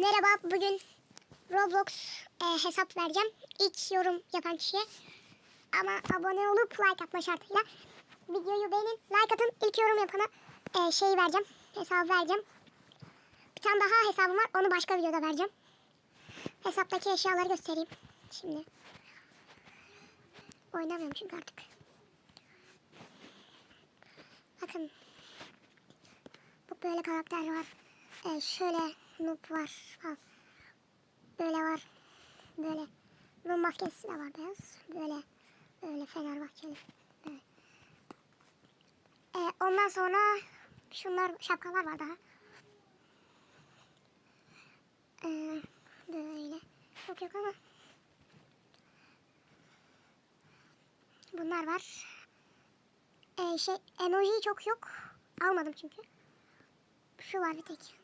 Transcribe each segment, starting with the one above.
Merhaba, bugün Roblox e, hesap vereceğim. İlk yorum yapan kişiye. Ama abone olup like atma şartıyla. Videoyu beğenin, like atın. İlk yorum yapana e, şey vereceğim, hesabı vereceğim. Bir tane daha hesabım var, onu başka videoda vereceğim. Hesaptaki eşyaları göstereyim. Şimdi. Oynamıyorum çünkü artık. Bakın. Bu böyle karakter var. Ee, şöyle noob var falan. Böyle var. Böyle. Bunun maskesi de var beyaz. Böyle. Böyle Fenerbahçeli. Böyle. Ee, ondan sonra şunlar şapkalar var daha. Ee, böyle. Çok yok ama. Bunlar var. Ee, şey emoji çok yok. Almadım çünkü. Şu var bir tek.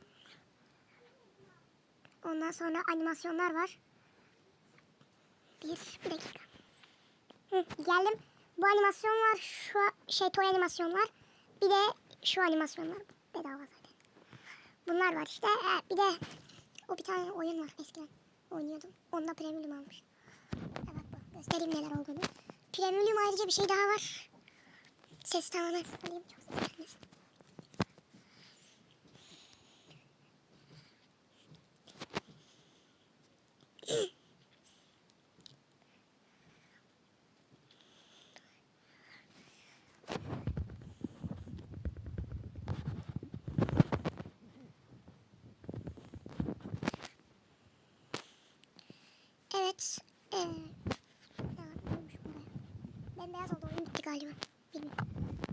Ondan sonra animasyonlar var. Bir, dakika. Hı, geldim. Bu animasyon var. Şu şey toy animasyon. Bir de şu animasyon var. Bedava zaten. Bunlar var işte. Ee, bir de o bir tane oyun var eskiden. Oynuyordum. Onda premium almış. Evet bu. Göstereyim neler olduğunu. Premium ayrıca bir şey daha var. Sesi tamamen sıfırlayayım. Çok ses Evet. Ee? Ben beyaz oldu oyun galiba. Bilmiyorum.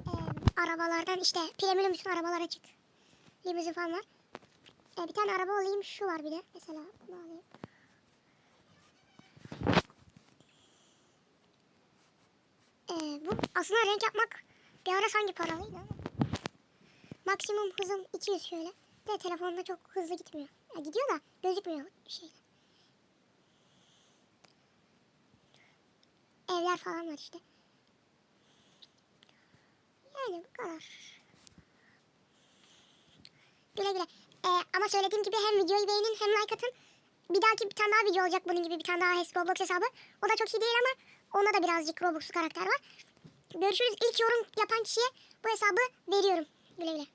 Ee, arabalardan işte premium bütün arabalar açık. Limuzin falan var. Ee, bir tane araba alayım. Şu var bir de. Mesela bunu alayım. Ee, bu aslında renk yapmak bir ara sanki paralıydı ama. Maksimum hızım 200 şöyle. De telefonda çok hızlı gitmiyor. Ya gidiyor da gözükmüyor şeyler. Evler falan var işte. Yani bu kadar. Güle güle. Ee, ama söylediğim gibi hem videoyu beğenin hem like atın. Bir dahaki bir tane daha video olacak bunun gibi bir tane daha Roblox hesabı. O da çok iyi değil ama onda da birazcık Roblox'lu karakter var. Görüşürüz. İlk yorum yapan kişiye bu hesabı veriyorum. Güle güle.